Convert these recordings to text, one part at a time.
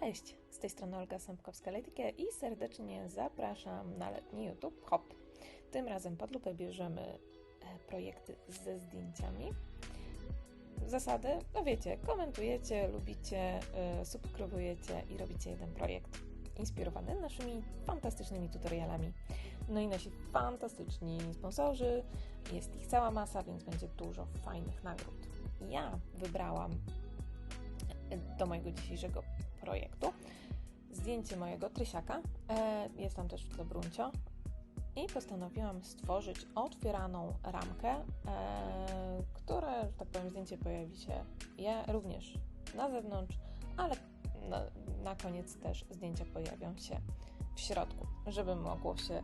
Cześć, z tej strony Olga Sępkowska-Lejtykie i serdecznie zapraszam na letni YouTube Hop. Tym razem pod lupę bierzemy e, projekty ze zdjęciami. Zasady, no wiecie, komentujecie, lubicie, e, subskrybujecie i robicie jeden projekt inspirowany naszymi fantastycznymi tutorialami. No i nasi fantastyczni sponsorzy, jest ich cała masa, więc będzie dużo fajnych nagród. Ja wybrałam do mojego dzisiejszego projektu. Zdjęcie mojego trysiaka, e, jest tam też w tle bruncio i postanowiłam stworzyć otwieraną ramkę, e, które, że tak powiem, zdjęcie pojawi się je również na zewnątrz, ale na, na koniec też zdjęcia pojawią się w środku, żeby mogło się,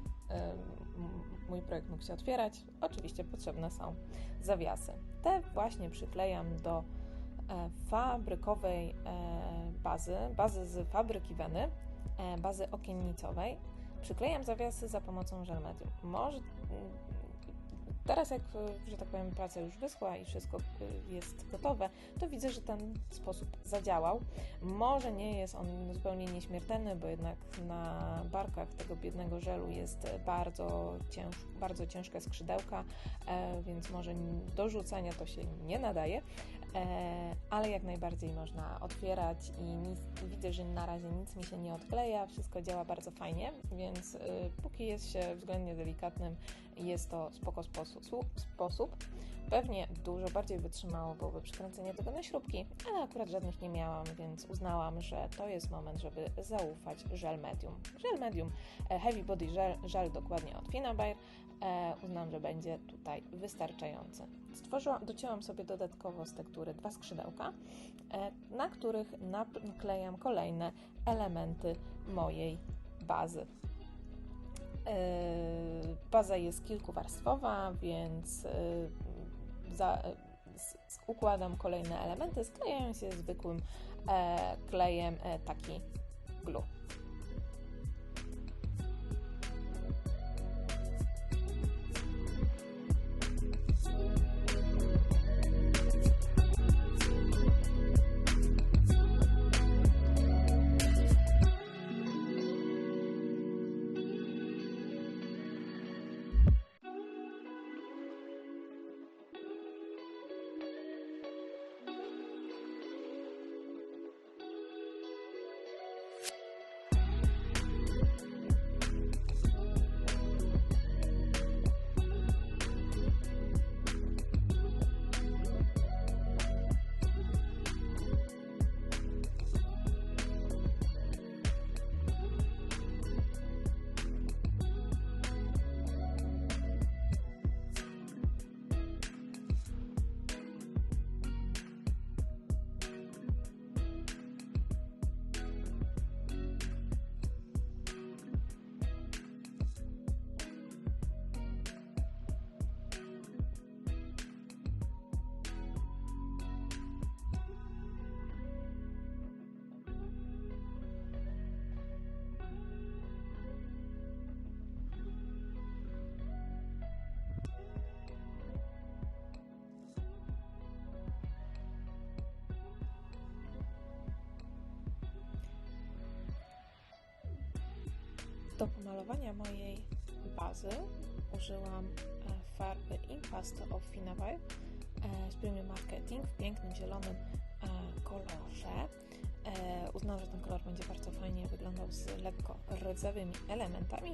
mój projekt mógł się otwierać. Oczywiście potrzebne są zawiasy. Te właśnie przyklejam do E, fabrykowej e, bazy, bazy z fabryki Weny, e, bazy okiennicowej. Przyklejam zawiasy za pomocą żel medium. Może Teraz, jak, że tak powiem, praca już wyschła i wszystko jest gotowe, to widzę, że ten sposób zadziałał. Może nie jest on zupełnie nieśmiertelny, bo jednak na barkach tego biednego żelu jest bardzo, cięż, bardzo skrzydełka, e, więc może do rzucania to się nie nadaje, e, ale jak najbardziej można otwierać i nic, widzę, że na razie nic mi się nie odkleja, wszystko działa bardzo fajnie, więc y, póki jest się względnie delikatnym, jest to spoko sposób. Pewnie dużo bardziej wytrzymało byłoby przykręcenie tego na śrubki, ale akurat żadnych nie miałam, więc uznałam, że to jest moment, żeby zaufać żel medium. Żel medium, e, heavy body żel, żel dokładnie od Finabair, e, uznałam, że będzie tutaj wystarczający. Stworzyłam, docięłam sobie dodatkowo z tektury dwa skrzydełka, e, na których naklejam kolejne elementy mojej bazy. Yy, baza jest kilkuwarstwowa, więc yy, za, układam kolejne elementy, sklejają się zwykłym e, klejem e, taki glue. Do pomalowania mojej bazy użyłam e, farby Impasto of Finawire z Premium Marketing w pięknym zielonym e, kolorze. E, uznałam, że ten kolor będzie bardzo fajnie wyglądał z lekko rdzawymi elementami,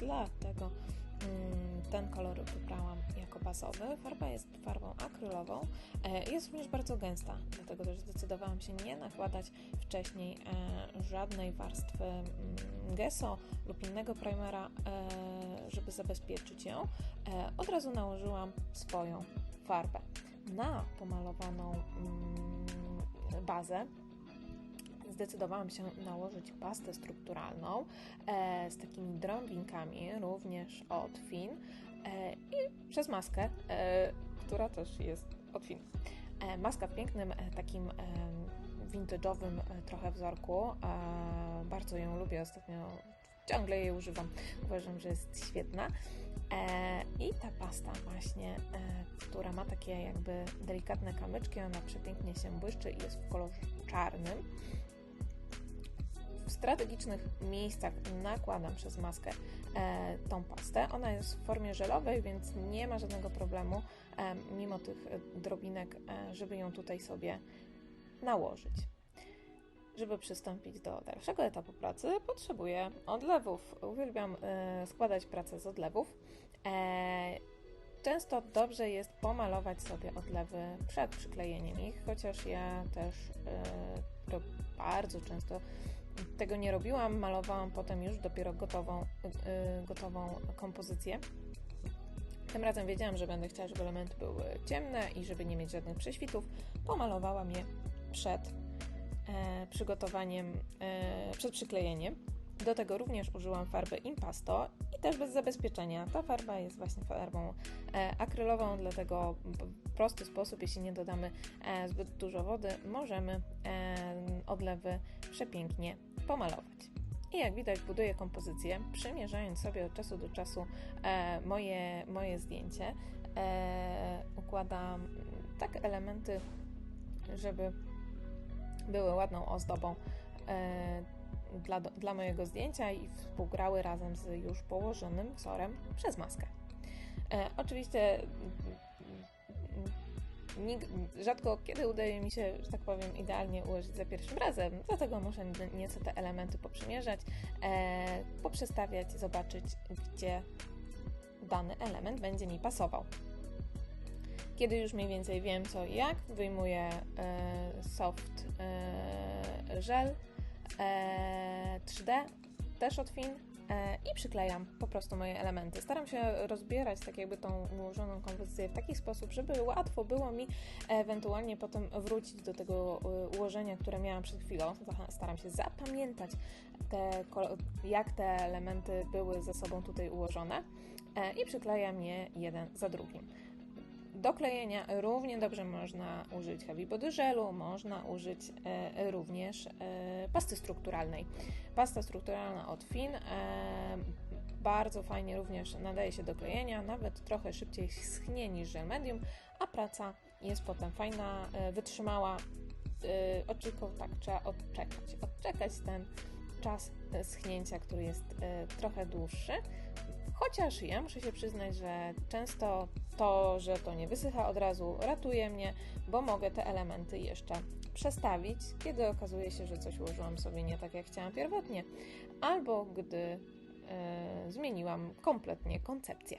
dlatego mm, ten kolor wybrałam jako bazowy. Farba jest farbą akrylową, jest również bardzo gęsta, dlatego też zdecydowałam się nie nakładać wcześniej żadnej warstwy mm, gesso lub innego primera, e, żeby zabezpieczyć ją, e, od razu nałożyłam swoją farbę. Na pomalowaną mm, bazę zdecydowałam się nałożyć pastę strukturalną e, z takimi drąbinkami, również od Fin i przez maskę, która też jest od Fin. maska w pięknym takim vintage'owym trochę wzorku. Bardzo ją lubię ostatnio, ciągle jej używam. Uważam, że jest świetna. E, I ta pasta właśnie, e, która ma takie jakby delikatne kamyczki, ona przepięknie się błyszczy i jest w kolorze czarnym. Strategicznych miejscach nakładam przez maskę e, tą pastę. Ona jest w formie żelowej, więc nie ma żadnego problemu, e, mimo tych e, drobinek, e, żeby ją tutaj sobie nałożyć. Żeby przystąpić do dalszego etapu pracy, potrzebuję odlewów. Uwielbiam e, składać pracę z odlewów. E, często dobrze jest pomalować sobie odlewy przed przyklejeniem ich, chociaż ja też e, bardzo często tego nie robiłam, malowałam potem już dopiero gotową, gotową kompozycję. Tym razem wiedziałam, że będę chciała, żeby elementy były ciemne i żeby nie mieć żadnych prześwitów. Pomalowałam je przed e, przygotowaniem, e, przed przyklejeniem. Do tego również użyłam farby Impasto i też bez zabezpieczenia. Ta farba jest właśnie farbą e, akrylową, dlatego w prosty sposób, jeśli nie dodamy e, zbyt dużo wody, możemy e, odlewy przepięknie pomalować. I jak widać, buduję kompozycję, przymierzając sobie od czasu do czasu moje, moje zdjęcie. Układam tak elementy, żeby były ładną ozdobą dla, dla mojego zdjęcia i współgrały razem z już położonym wzorem przez maskę. E, oczywiście rzadko kiedy udaje mi się, że tak powiem, idealnie ułożyć za pierwszym razem, dlatego muszę nieco te elementy poprzymierzać, e, poprzestawiać, zobaczyć, gdzie dany element będzie mi pasował. Kiedy już mniej więcej wiem co i jak, wyjmuję e, soft e, gel 3D, e, też od Fin e, i przyklejam po prostu moje elementy. Staram się rozbierać tak jakby tą ułożoną kompozycję w taki sposób, żeby łatwo było mi ewentualnie potem wrócić do tego e, ułożenia, które miałam przed chwilą. Staram się zapamiętać te, jak te elementy były ze sobą tutaj ułożone i przyklejam je jeden za drugim. Do klejenia równie dobrze można użyć heavy body gelu, można użyć e, również e, pasty strukturalnej. Pasta strukturalna od Fin e, bardzo fajnie również nadaje się do klejenia, nawet trochę szybciej schnie niż żel medium, a praca jest potem fajna, wytrzymała. Oczeko, tak, trzeba odczekać, odczekać ten czas schnięcia, który jest trochę dłuższy. Chociaż ja muszę się przyznać, że często to, że to nie wysycha od razu, ratuje mnie, bo mogę te elementy jeszcze przestawić, kiedy okazuje się, że coś ułożyłam sobie nie tak, jak chciałam pierwotnie, albo gdy yy, zmieniłam kompletnie koncepcję.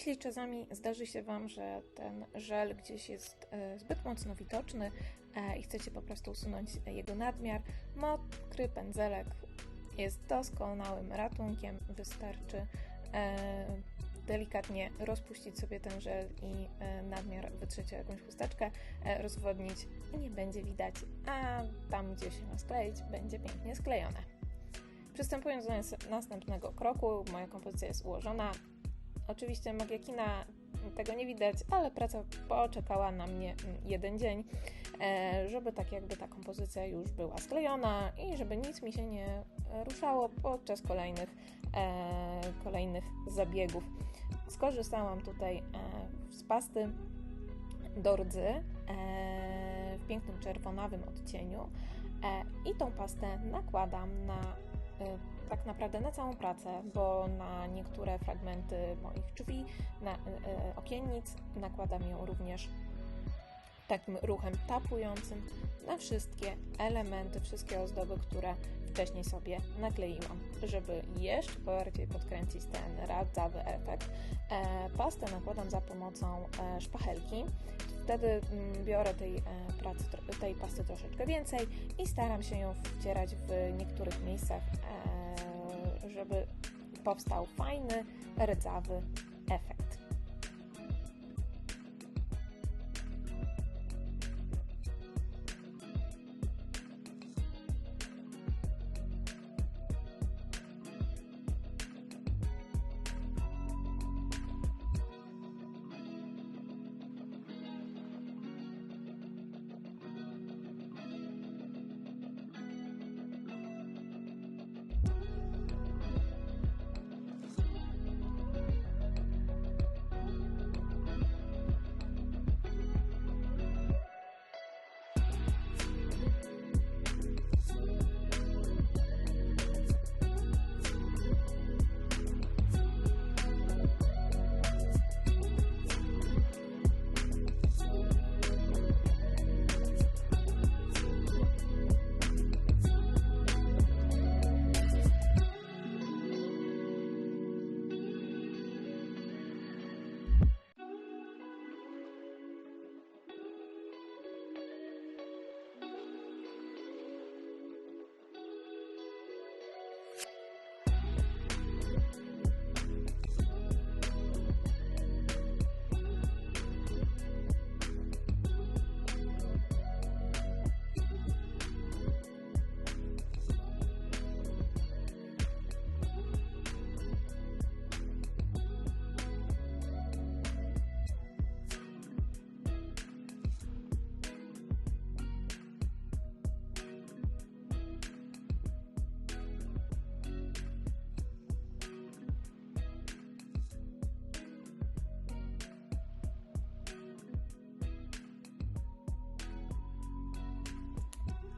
Jeśli czasami zdarzy się Wam, że ten żel gdzieś jest e, zbyt mocno widoczny e, i chcecie po prostu usunąć jego nadmiar, mokry pędzelek jest doskonałym ratunkiem. Wystarczy e, delikatnie rozpuścić sobie ten żel i nadmiar wytrzeć jakąś chusteczkę, rozwodnić i nie będzie widać, a tam gdzie się ma skleić, będzie pięknie sklejone. Przystępując do następnego kroku, moja kompozycja jest ułożona, Oczywiście Magiakina tego nie widać, ale praca poczekała na mnie jeden dzień, e, żeby tak jakby ta kompozycja już była sklejona i żeby nic mi się nie ruszało podczas kolejnych, e, kolejnych zabiegów. Skorzystałam tutaj e, z pasty Dordzy w pięknym czerwonawym odcieniu i tą pastę nakładam na tak naprawdę na całą pracę, bo na niektóre fragmenty moich drzwi, na, e, e, okiennic nakładam ją również takim ruchem tapującym na wszystkie elementy, wszystkie ozdoby, które wcześniej sobie nakleiłam, żeby jeszcze bardziej podkręcić ten radzawy efekt. E, pastę nakładam za pomocą e, szpachelki. Wtedy mm, biorę tej, e, pracy, tej pasty troszeczkę więcej i staram się ją wcierać w niektórych miejscach e, żeby powstał fajny, rdzawy efekt.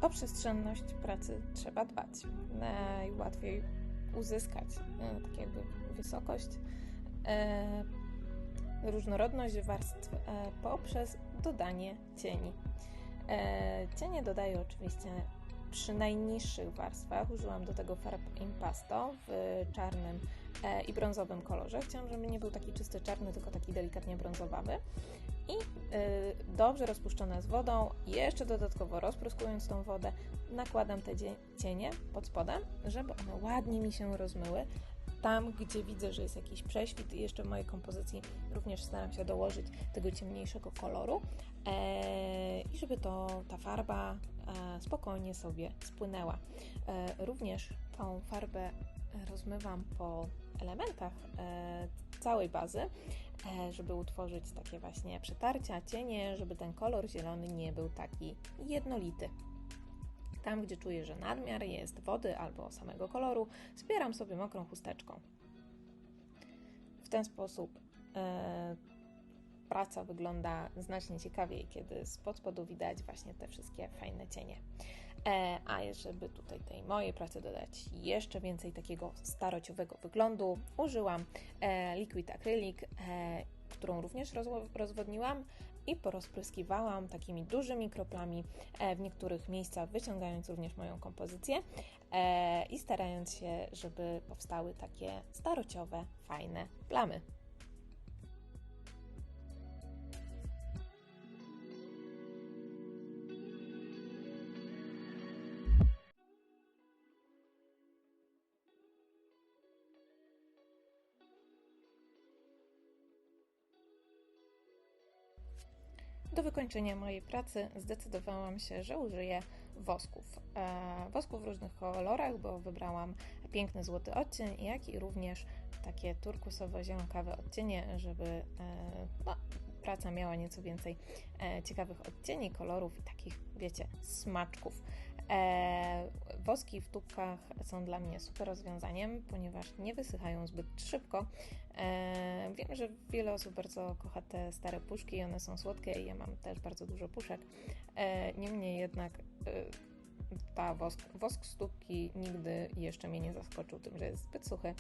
O przestrzenność pracy trzeba dbać. Najłatwiej uzyskać e, tak jakby wysokość, e, różnorodność warstw e, poprzez dodanie cieni. Cienie dodaję oczywiście przy najniższych warstwach. Użyłam do tego farb impasto w czarnym i brązowym kolorze. Chciałam, żeby nie był taki czysty czarny, tylko taki delikatnie brązowawy i y, dobrze rozpuszczone z wodą, jeszcze dodatkowo rozpryskując tą wodę, nakładam te cienie pod spodem, żeby one ładnie mi się rozmyły. Tam, gdzie widzę, że jest jakiś prześwit, jeszcze w mojej kompozycji również staram się dołożyć tego ciemniejszego koloru e, i żeby to, ta farba e, spokojnie sobie spłynęła. E, również tą farbę rozmywam po elementach e, całej bazy, e, żeby utworzyć takie właśnie przetarcia, cienie, żeby ten kolor zielony nie był taki jednolity. Tam, gdzie czuję, że nadmiar jest wody albo samego koloru, zbieram sobie mokrą chusteczką. W ten sposób e, praca wygląda znacznie ciekawiej, kiedy spod spodu widać właśnie te wszystkie fajne cienie. E, a żeby tutaj tej mojej pracy dodać jeszcze więcej takiego starociowego wyglądu, użyłam e, Liquid Acrylic, e, którą również rozwodniłam i porozpryskiwałam takimi dużymi kroplami w niektórych miejscach, wyciągając również moją kompozycję i starając się, żeby powstały takie starociowe, fajne plamy. Do wykończenia mojej pracy zdecydowałam się, że użyję wosków. E, wosków w różnych kolorach, bo wybrałam piękny złoty odcień, jak i również takie turkusowo-zielonkawe odcienie, żeby e, no, praca miała nieco więcej e, ciekawych odcieni, kolorów i takich, wiecie, smaczków. E, woski w tubkach są dla mnie super rozwiązaniem, ponieważ nie wysychają zbyt szybko. E, wiem, że wiele osób bardzo kocha te stare puszki one są słodkie i ja mam też bardzo dużo puszek. E, niemniej jednak e, ta wosk, wosk z tubki nigdy jeszcze mnie nie zaskoczył tym, że jest zbyt suchy.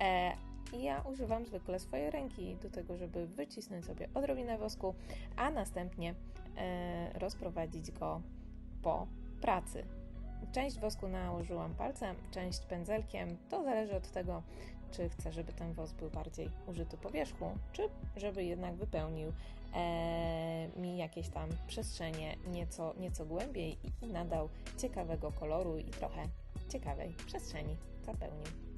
E, ja używam zwykle swojej ręki do tego, żeby wycisnąć sobie odrobinę wosku, a następnie e, rozprowadzić go po pracy. Część wosku nałożyłam palcem, część pędzelkiem. To zależy od tego, czy chcę, żeby ten wosk był bardziej użyty po wierzchu, czy żeby jednak wypełnił e, mi jakieś tam przestrzenie nieco, nieco głębiej i nadał ciekawego koloru i trochę ciekawej przestrzeni zapełnił.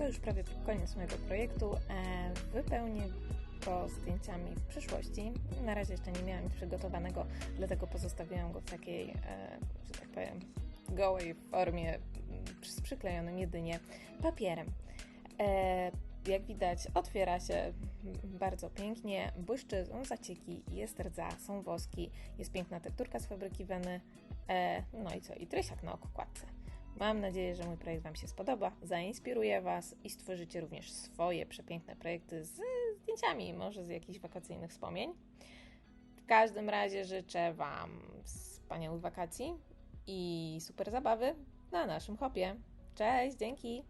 To już prawie koniec mojego projektu. E, wypełnię go zdjęciami w przyszłości. Na razie jeszcze nie miałam nic przygotowanego, dlatego pozostawiłam go w takiej, e, że tak powiem, gołej formie z przyklejonym jedynie papierem. E, jak widać, otwiera się bardzo pięknie, błyszczy, są zacieki, jest rdza, są woski, jest piękna tekturka z fabryki Weny, no i co, i trysiak na okładce. Mam nadzieję, że mój projekt Wam się spodoba, zainspiruje Was i stworzycie również swoje przepiękne projekty z zdjęciami, może z jakichś wakacyjnych wspomnień. W każdym razie życzę Wam wspaniałych wakacji i super zabawy na naszym hopie. Cześć, dzięki!